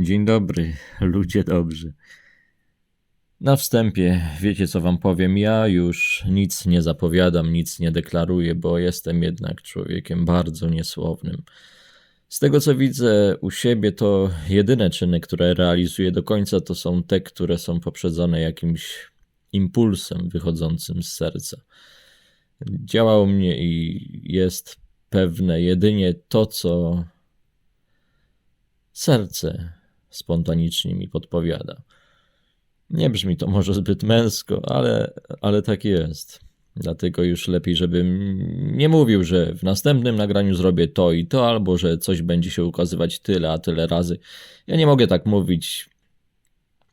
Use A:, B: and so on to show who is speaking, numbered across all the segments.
A: Dzień dobry, ludzie dobrzy. Na wstępie, wiecie co wam powiem, ja już nic nie zapowiadam, nic nie deklaruję, bo jestem jednak człowiekiem bardzo niesłownym. Z tego co widzę u siebie, to jedyne czyny, które realizuję do końca, to są te, które są poprzedzone jakimś impulsem wychodzącym z serca. Działa u mnie i jest pewne jedynie to, co serce spontanicznie mi podpowiada. Nie brzmi to może zbyt męsko, ale, ale tak jest. Dlatego już lepiej, żebym nie mówił, że w następnym nagraniu zrobię to i to, albo że coś będzie się ukazywać tyle, a tyle razy. Ja nie mogę tak mówić.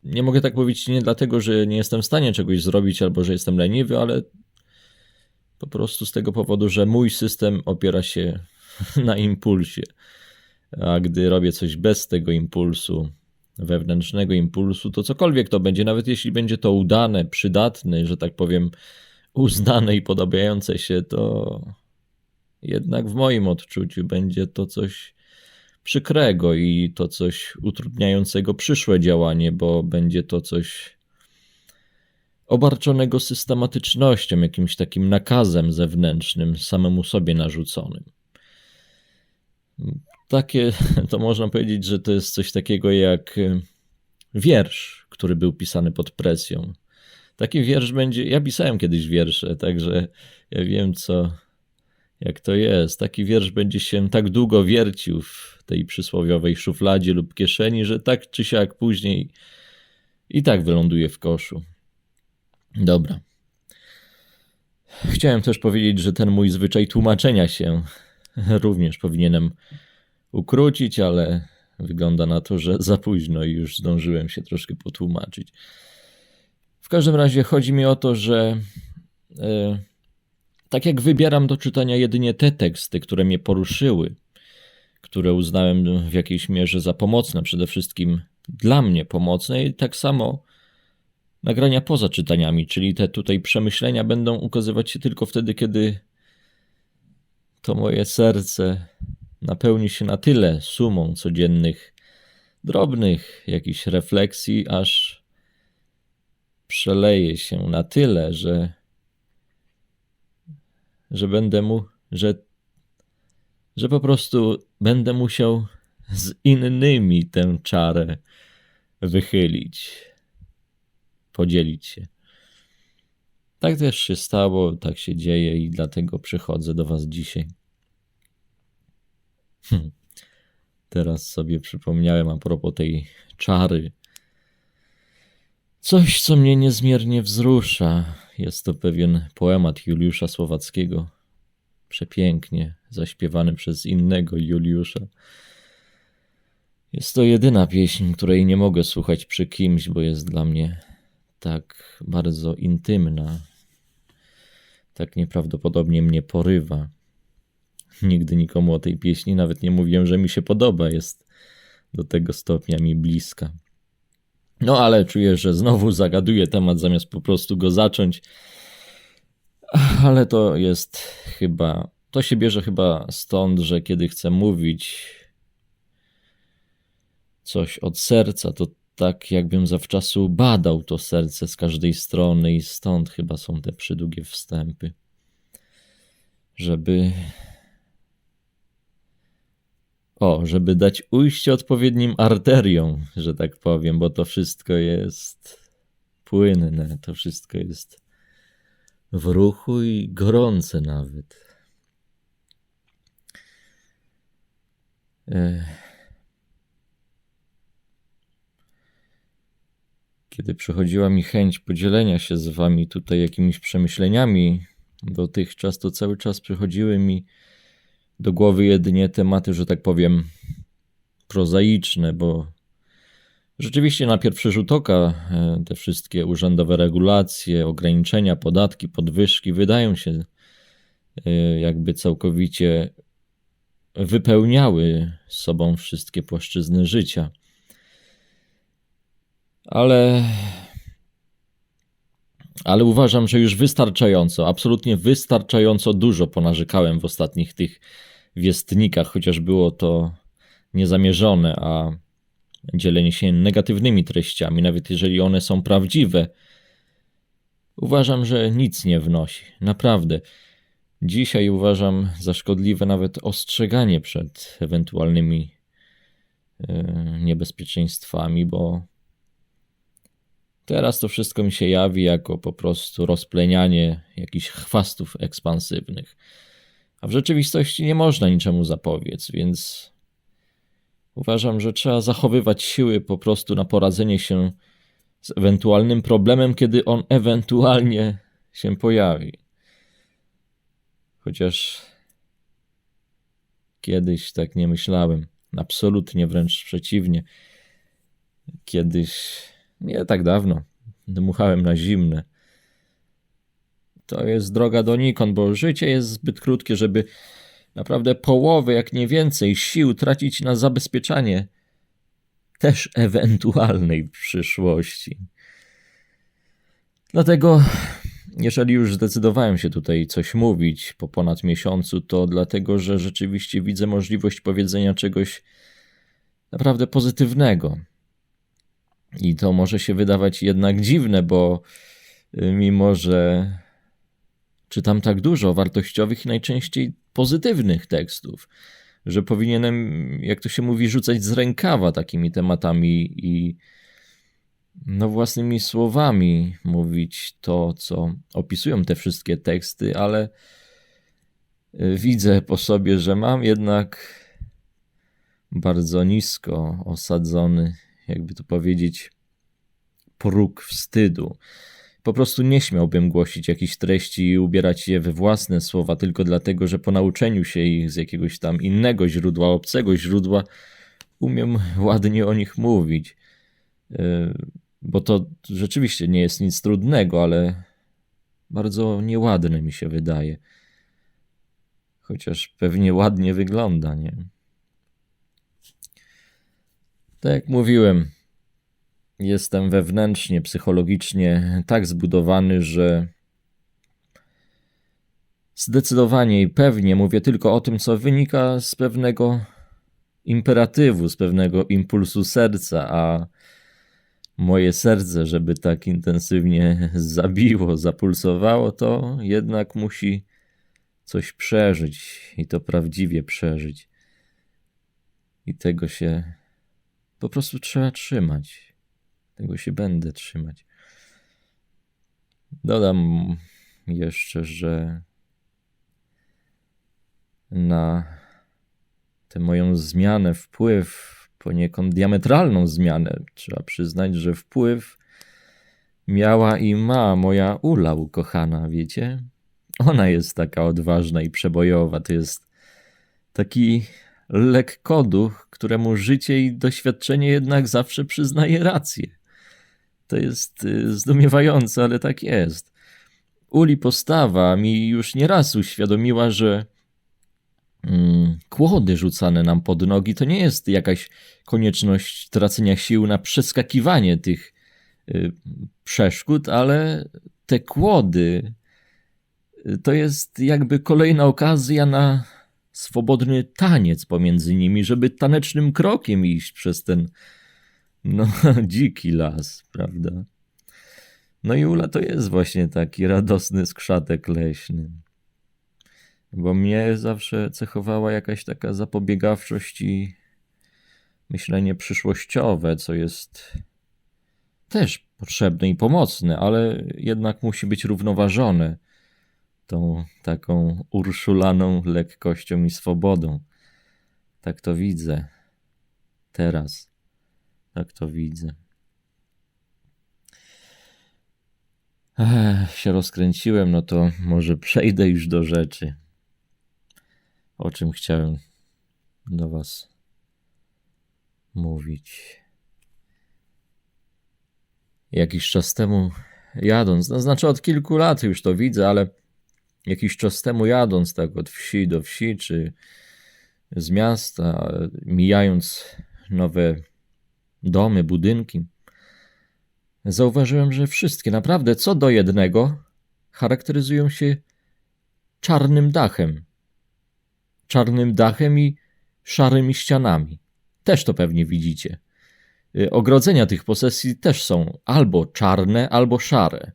A: Nie mogę tak mówić nie dlatego, że nie jestem w stanie czegoś zrobić, albo że jestem leniwy, ale po prostu z tego powodu, że mój system opiera się na impulsie. A gdy robię coś bez tego impulsu, wewnętrznego impulsu, to cokolwiek to będzie, nawet jeśli będzie to udane, przydatne, że tak powiem, uznane i podobające się, to jednak w moim odczuciu będzie to coś przykrego i to coś utrudniającego przyszłe działanie, bo będzie to coś obarczonego systematycznością, jakimś takim nakazem zewnętrznym, samemu sobie narzuconym takie, to można powiedzieć, że to jest coś takiego jak e, wiersz, który był pisany pod presją. Taki wiersz będzie. Ja pisałem kiedyś wiersze, także ja wiem, co, jak to jest. Taki wiersz będzie się tak długo wiercił w tej przysłowiowej szufladzie lub kieszeni, że tak czy siak później i tak wyląduje w koszu. Dobra. Chciałem też powiedzieć, że ten mój zwyczaj tłumaczenia się również powinienem ukrócić, ale wygląda na to, że za późno i już zdążyłem się troszkę potłumaczyć. W każdym razie chodzi mi o to, że e, tak jak wybieram do czytania jedynie te teksty, które mnie poruszyły, które uznałem w jakiejś mierze za pomocne, przede wszystkim dla mnie pomocne, i tak samo nagrania poza czytaniami, czyli te tutaj przemyślenia będą ukazywać się tylko wtedy, kiedy to moje serce napełni się na tyle sumą codziennych, drobnych jakichś refleksji, aż przeleje się na tyle, że, że będę mu, że, że po prostu będę musiał z innymi tę czarę wychylić, podzielić się. Tak też się stało, tak się dzieje i dlatego przychodzę do Was dzisiaj. Hmm. Teraz sobie przypomniałem a propos tej czary. Coś, co mnie niezmiernie wzrusza. Jest to pewien poemat Juliusza Słowackiego. Przepięknie zaśpiewany przez innego Juliusza. Jest to jedyna pieśń, której nie mogę słuchać przy kimś, bo jest dla mnie tak bardzo intymna. Tak nieprawdopodobnie mnie porywa. Nigdy nikomu o tej pieśni nawet nie mówiłem, że mi się podoba. Jest do tego stopnia mi bliska. No ale czuję, że znowu zagaduję temat zamiast po prostu go zacząć. Ale to jest chyba. To się bierze chyba stąd, że kiedy chcę mówić coś od serca, to tak jakbym zawczasu badał to serce z każdej strony, i stąd chyba są te przydługie wstępy, żeby o, żeby dać ujście odpowiednim arteriom, że tak powiem, bo to wszystko jest płynne, to wszystko jest w ruchu i gorące nawet. Kiedy przychodziła mi chęć podzielenia się z wami tutaj jakimiś przemyśleniami, dotychczas to cały czas przychodziły mi do głowy jedynie tematy, że tak powiem, prozaiczne, bo rzeczywiście na pierwszy rzut oka e, te wszystkie urzędowe regulacje, ograniczenia, podatki, podwyżki wydają się e, jakby całkowicie wypełniały sobą wszystkie płaszczyzny życia. Ale ale uważam, że już wystarczająco, absolutnie wystarczająco dużo ponarzekałem w ostatnich tych wiestnikach, chociaż było to niezamierzone, a dzielenie się negatywnymi treściami, nawet jeżeli one są prawdziwe, uważam, że nic nie wnosi. Naprawdę. Dzisiaj uważam za szkodliwe nawet ostrzeganie przed ewentualnymi e, niebezpieczeństwami, bo teraz to wszystko mi się jawi jako po prostu rozplenianie jakichś chwastów ekspansywnych. A w rzeczywistości nie można niczemu zapobiec, więc uważam, że trzeba zachowywać siły po prostu na poradzenie się z ewentualnym problemem, kiedy on ewentualnie się pojawi. Chociaż kiedyś tak nie myślałem. Absolutnie wręcz przeciwnie. Kiedyś, nie tak dawno, dmuchałem na zimne. To jest droga donikąd, bo życie jest zbyt krótkie, żeby naprawdę połowę, jak nie więcej, sił tracić na zabezpieczanie też ewentualnej przyszłości. Dlatego, jeżeli już zdecydowałem się tutaj coś mówić po ponad miesiącu, to dlatego, że rzeczywiście widzę możliwość powiedzenia czegoś naprawdę pozytywnego. I to może się wydawać jednak dziwne, bo y, mimo że czytam tak dużo wartościowych i najczęściej pozytywnych tekstów, że powinienem, jak to się mówi, rzucać z rękawa takimi tematami i no własnymi słowami mówić to, co opisują te wszystkie teksty, ale y, widzę po sobie, że mam jednak bardzo nisko osadzony, jakby to powiedzieć, próg wstydu. Po prostu nie śmiałbym głosić jakichś treści i ubierać je we własne słowa tylko dlatego, że po nauczeniu się ich z jakiegoś tam innego źródła, obcego źródła, umiem ładnie o nich mówić. E, bo to rzeczywiście nie jest nic trudnego, ale bardzo nieładne mi się wydaje. Chociaż pewnie ładnie wygląda, nie? Tak jak mówiłem, jestem wewnętrznie, psychologicznie tak zbudowany, że zdecydowanie i pewnie mówię tylko o tym, co wynika z pewnego imperatywu, z pewnego impulsu serca, a moje serce, żeby tak intensywnie zabiło, zapulsowało, to jednak musi coś przeżyć i to prawdziwie przeżyć. I tego się po prostu trzeba trzymać. Tego się będę trzymać. Dodam jeszcze, że na tę moją zmianę, wpływ, poniekąd diametralną zmianę, trzeba przyznać, że wpływ miała i ma moja Ula ukochana, wiecie? Ona jest taka odważna i przebojowa. To jest taki lekkoduch, któremu życie i doświadczenie jednak zawsze przyznaje rację. To jest y, zdumiewające, ale tak jest. Uli postawa mi już nieraz uświadomiła, że mm, kłody rzucane nam pod nogi to nie jest jakaś konieczność tracenia sił na przeskakiwanie tych y, przeszkód, ale te kłody y, to jest jakby kolejna okazja na swobodny taniec pomiędzy nimi, żeby tanecznym krokiem iść przez ten no, dziki las, prawda? No i Ula to jest właśnie taki radosny skrzatek leśny. Bo mnie zawsze cechowała jakaś taka zapobiegawczość i myślenie przyszłościowe, co jest też potrzebne i pomocne, ale jednak musi być równoważone tą taką urszulaną lekkością i swobodą. Tak to widzę teraz. Tak to widzę. Ech, się rozkręciłem, no to może przejdę już do rzeczy. O czym chciałem do Was mówić. Jakiś czas temu jadąc, no znaczy od kilku lat już to widzę, ale jakiś czas temu jadąc tak od wsi do wsi, czy z miasta, mijając nowe domy, budynki. Zauważyłem, że wszystkie, naprawdę co do jednego, charakteryzują się czarnym dachem. Czarnym dachem i szarymi ścianami. Też to pewnie widzicie. y, ogrodzenia tych posesji też są albo czarne, albo szare.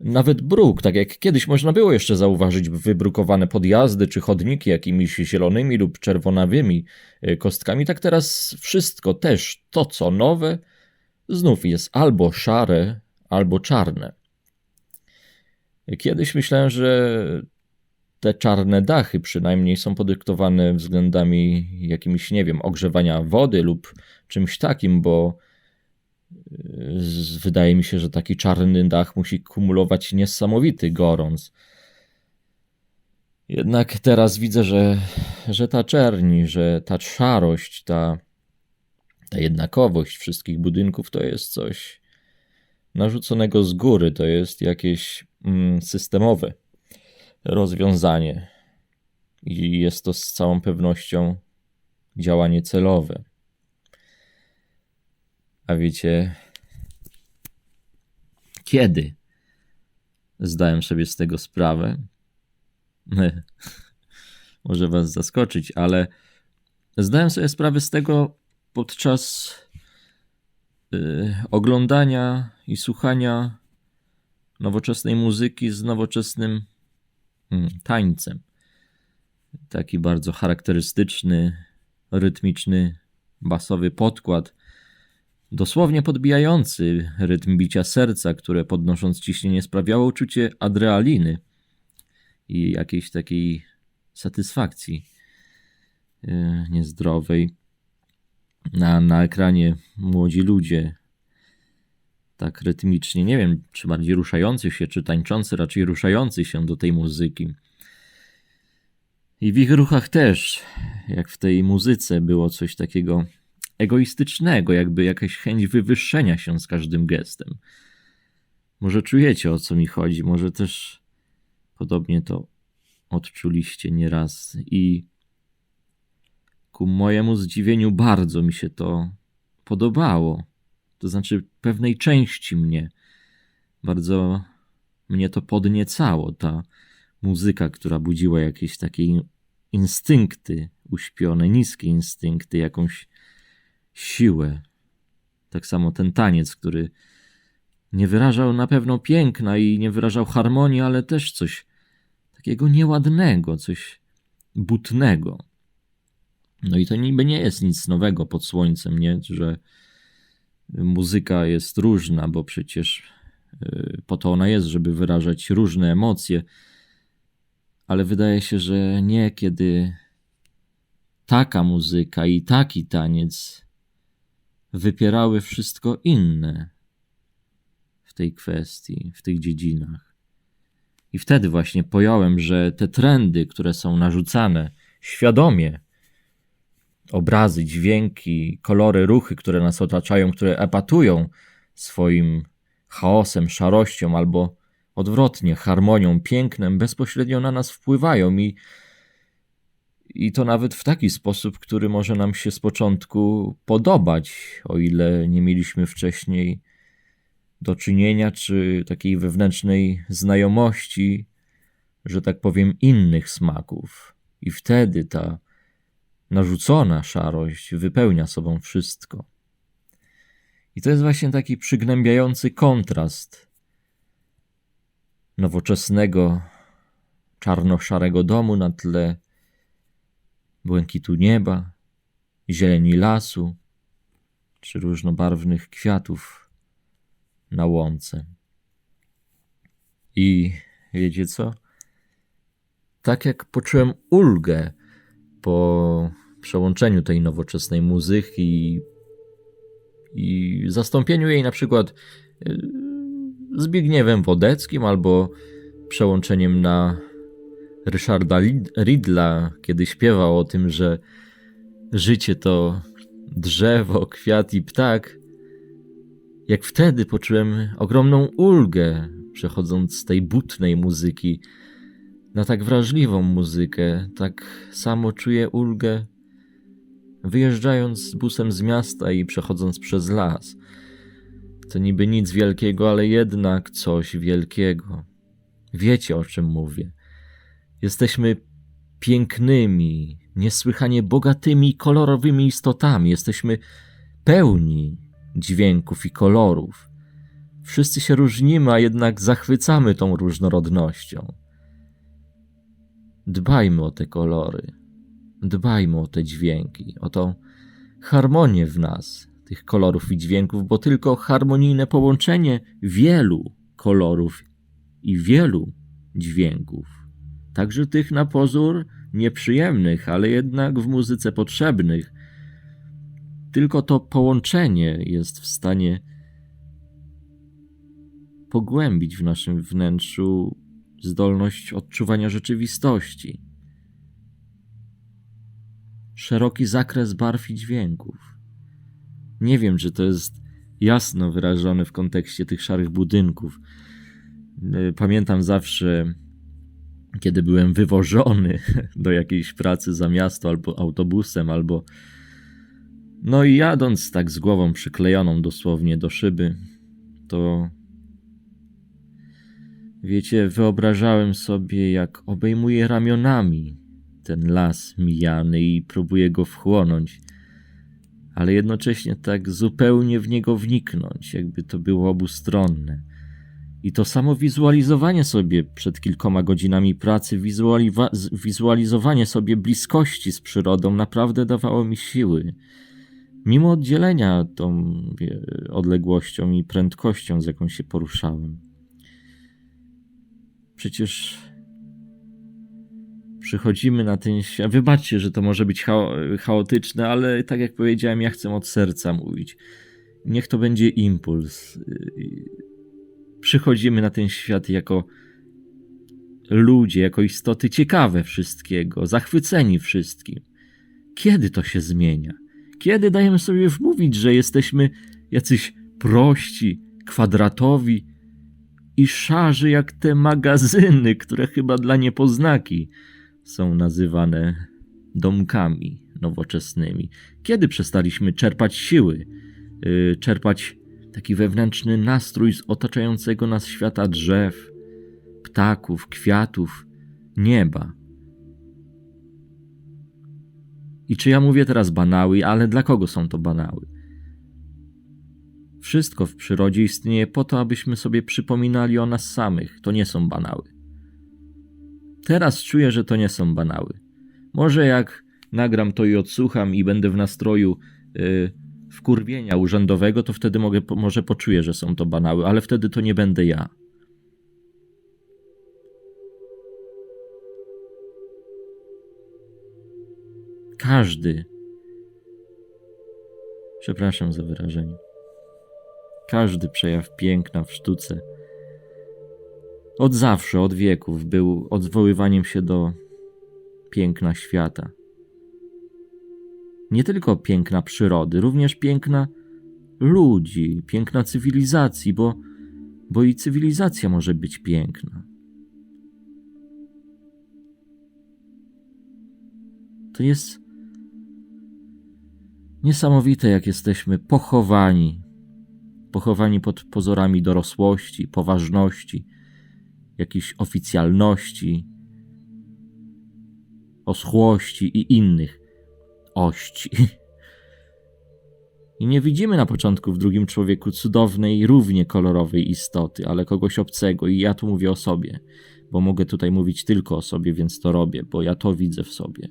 A: Nawet bruk, tak jak kiedyś można było jeszcze zauważyć wybrukowane podjazdy czy chodniki jakimiś zielonymi lub czerwonawymi y, kostkami, tak teraz wszystko też, to co nowe, znów jest albo szare, albo czarne. Kiedyś myślałem, że te czarne dachy przynajmniej są podyktowane względami jakimiś, nie wiem, ogrzewania wody lub czymś takim, bo wydaje mi się, że taki czarny dach musi kumulować niesamowity gorąc. Jednak teraz widzę, że, że ta czerni, że ta szarość, ta, ta jednakowość wszystkich budynków to jest coś narzuconego z góry, to jest jakieś mm, systemowe rozwiązanie. I jest to z całą pewnością działanie celowe. A wiecie, kiedy zdałem sobie z tego sprawę? Może Was zaskoczyć, ale zdałem sobie sprawę z tego podczas y, oglądania i słuchania nowoczesnej muzyki z nowoczesnym mm, tańcem. Taki bardzo charakterystyczny, rytmiczny, basowy podkład, dosłownie podbijający rytm bicia serca, które podnosząc ciśnienie sprawiało uczucie adrenaliny i jakiejś takiej satysfakcji yy, niezdrowej. Na, na ekranie młodzi ludzie tak rytmicznie, nie wiem, czy bardziej ruszający się, czy tańczący, raczej ruszający się do tej muzyki. I w ich ruchach też, jak w tej muzyce, było coś takiego egoistycznego, jakby jakaś chęć wywyższenia się z każdym gestem. Może czujecie o co mi chodzi, może też podobnie to odczuliście nieraz i ku mojemu zdziwieniu bardzo mi się to podobało to znaczy pewnej części mnie. Bardzo mnie to podniecało, ta muzyka, która budziła jakieś takie instynkty uśpione, niskie instynkty, jakąś siłę. Tak samo ten taniec, który nie wyrażał na pewno piękna i nie wyrażał harmonii, ale też coś takiego nieładnego, coś butnego. No i to niby nie jest nic nowego pod słońcem, nie? Że muzyka jest różna, bo przecież y, po to ona jest, żeby wyrażać różne emocje, ale wydaje się, że niekiedy taka muzyka i taki taniec wypierały wszystko inne w tej kwestii, w tych dziedzinach. I wtedy właśnie pojąłem, że te trendy, które są narzucane świadomie obrazy, dźwięki, kolory, ruchy, które nas otaczają, które epatują swoim chaosem, szarością albo odwrotnie, harmonią, pięknem, bezpośrednio na nas wpływają i, i to nawet w taki sposób, który może nam się z początku podobać, o ile nie mieliśmy wcześniej do czynienia, czy takiej wewnętrznej znajomości, że tak powiem, innych smaków. I wtedy ta narzucona szarość wypełnia sobą wszystko. I to jest właśnie taki przygnębiający kontrast nowoczesnego, czarno-szarego domu na tle błękitu nieba, zieleni lasu czy różnobarwnych kwiatów na łące. I wiecie co? Tak jak poczułem ulgę po przełączeniu tej nowoczesnej muzyki i zastąpieniu jej na przykład e, Zbigniewem Wodeckim albo przełączeniem na Ryszarda Ridla, kiedy śpiewał o tym, że życie to drzewo, kwiat i ptak. Jak wtedy poczułem ogromną ulgę, przechodząc z tej butnej muzyki na tak wrażliwą muzykę, tak samo czuję ulgę wyjeżdżając busem z miasta i przechodząc przez las. To niby nic wielkiego, ale jednak coś wielkiego. Wiecie o czym mówię. Jesteśmy pięknymi, niesłychanie bogatymi, kolorowymi istotami. Jesteśmy pełni dźwięków i kolorów. Wszyscy się różnimy, a jednak zachwycamy tą różnorodnością. Dbajmy o te kolory, dbajmy o te dźwięki, o tą harmonię w nas, tych kolorów i dźwięków, bo tylko harmonijne połączenie wielu kolorów i wielu dźwięków, także tych na pozór nieprzyjemnych, ale jednak w muzyce potrzebnych, tylko to połączenie jest w stanie pogłębić w naszym wnętrzu zdolność odczuwania rzeczywistości. Szeroki zakres barw i dźwięków. Nie wiem, czy to jest jasno wyrażone w kontekście tych szarych budynków. Pamiętam zawsze, kiedy byłem wywożony do jakiejś pracy za miasto, albo autobusem, albo. No i jadąc tak z głową przyklejoną dosłownie do szyby, to Wiecie, wyobrażałem sobie, jak obejmuje ramionami ten las mijany i próbuję go wchłonąć, ale jednocześnie tak zupełnie w niego wniknąć, jakby to było obustronne. I to samo wizualizowanie sobie przed kilkoma godzinami pracy, wizualizowanie sobie bliskości z przyrodą naprawdę dawało mi siły. Mimo oddzielenia tą odległością i prędkością, z jaką się poruszałem. Przecież przychodzimy na ten świat. Wybaczcie, że to może być chao- chaotyczne, ale tak jak powiedziałem, ja chcę od serca mówić. Niech to będzie impuls. Przychodzimy na ten świat jako ludzie, jako istoty ciekawe wszystkiego, zachwyceni wszystkim. Kiedy to się zmienia? Kiedy dajemy sobie wmówić, że jesteśmy jacyś prości, kwadratowi, i szarzy jak te magazyny, które chyba dla niepoznaki są nazywane domkami nowoczesnymi. Kiedy przestaliśmy czerpać siły, yy, czerpać taki wewnętrzny nastrój z otaczającego nas świata drzew, ptaków, kwiatów, nieba? I czy ja mówię teraz banały, ale dla kogo są to banały? Wszystko w przyrodzie istnieje po to, abyśmy sobie przypominali o nas samych. To nie są banały. Teraz czuję, że to nie są banały. Może jak nagram to i odsłucham i będę w nastroju yy, wkurwienia urzędowego, to wtedy mogę, może poczuję, że są to banały, ale wtedy to nie będę ja. Każdy. Przepraszam za wyrażenie. Każdy przejaw piękna w sztuce od zawsze, od wieków był odwoływaniem się do piękna świata. Nie tylko piękna przyrody, również piękna ludzi, piękna cywilizacji, bo, bo i cywilizacja może być piękna. To jest niesamowite, jak jesteśmy pochowani pochowani pod pozorami dorosłości, poważności, jakiejś oficjalności, oschłości i innych ości. I nie widzimy na początku w drugim człowieku cudownej, równie kolorowej istoty, ale kogoś obcego, i ja tu mówię o sobie, bo mogę tutaj mówić tylko o sobie, więc to robię, bo ja to widzę w sobie.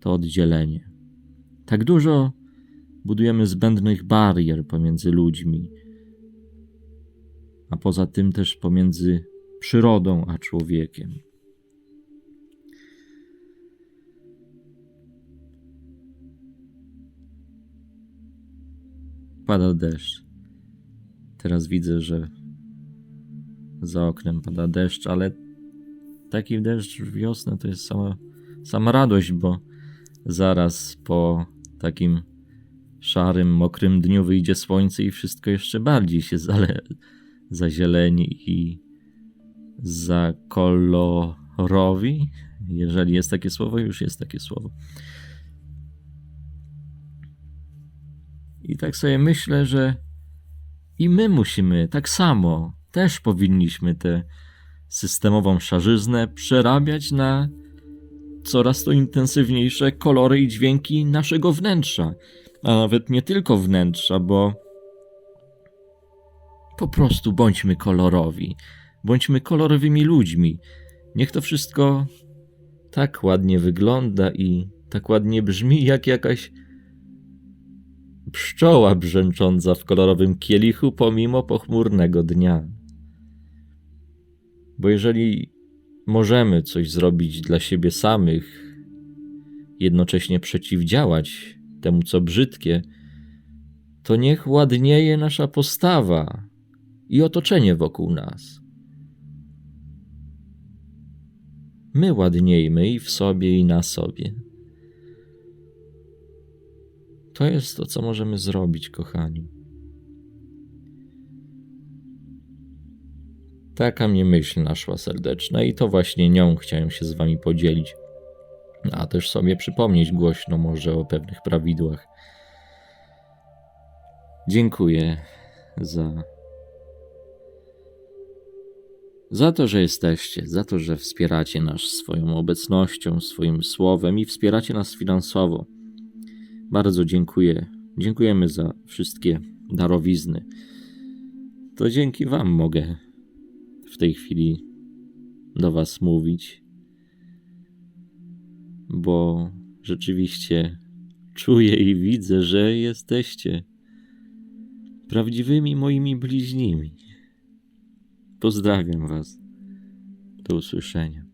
A: To oddzielenie. Tak dużo budujemy zbędnych barier pomiędzy ludźmi, a poza tym też pomiędzy przyrodą a człowiekiem. Pada deszcz. Teraz widzę, że za oknem pada deszcz, ale taki deszcz w wiosnę to jest sama, sama radość, bo zaraz po takim szarym, mokrym dniu wyjdzie słońce i wszystko jeszcze bardziej się zale, zazieleni i zakolorowi. Jeżeli jest takie słowo, już jest takie słowo. I tak sobie myślę, że i my musimy tak samo, też powinniśmy tę systemową szarzyznę przerabiać na coraz to intensywniejsze kolory i dźwięki naszego wnętrza a nawet nie tylko wnętrza, bo Po prostu bądźmy kolorowi. Bądźmy kolorowymi ludźmi. Niech to wszystko tak ładnie wygląda i tak ładnie brzmi, jak jakaś pszczoła brzęcząca w kolorowym kielichu pomimo pochmurnego dnia. Bo jeżeli możemy coś zrobić dla siebie samych, jednocześnie przeciwdziałać temu, co brzydkie, to niech ładnieje nasza postawa i otoczenie wokół nas. My ładniejmy i w sobie, i na sobie. To jest to, co możemy zrobić, kochani. Taka mnie myśl naszła serdeczna i to właśnie nią chciałem się z wami podzielić, a też sobie przypomnieć głośno może o pewnych prawidłach. Dziękuję za za to, że jesteście, za to, że wspieracie nas swoją obecnością, swoim słowem i wspieracie nas finansowo. Bardzo dziękuję. Dziękujemy za wszystkie darowizny. To dzięki Wam mogę w tej chwili do Was mówić, bo rzeczywiście czuję i widzę, że jesteście prawdziwymi moimi bliźnimi. Pozdrawiam Was. Do usłyszenia.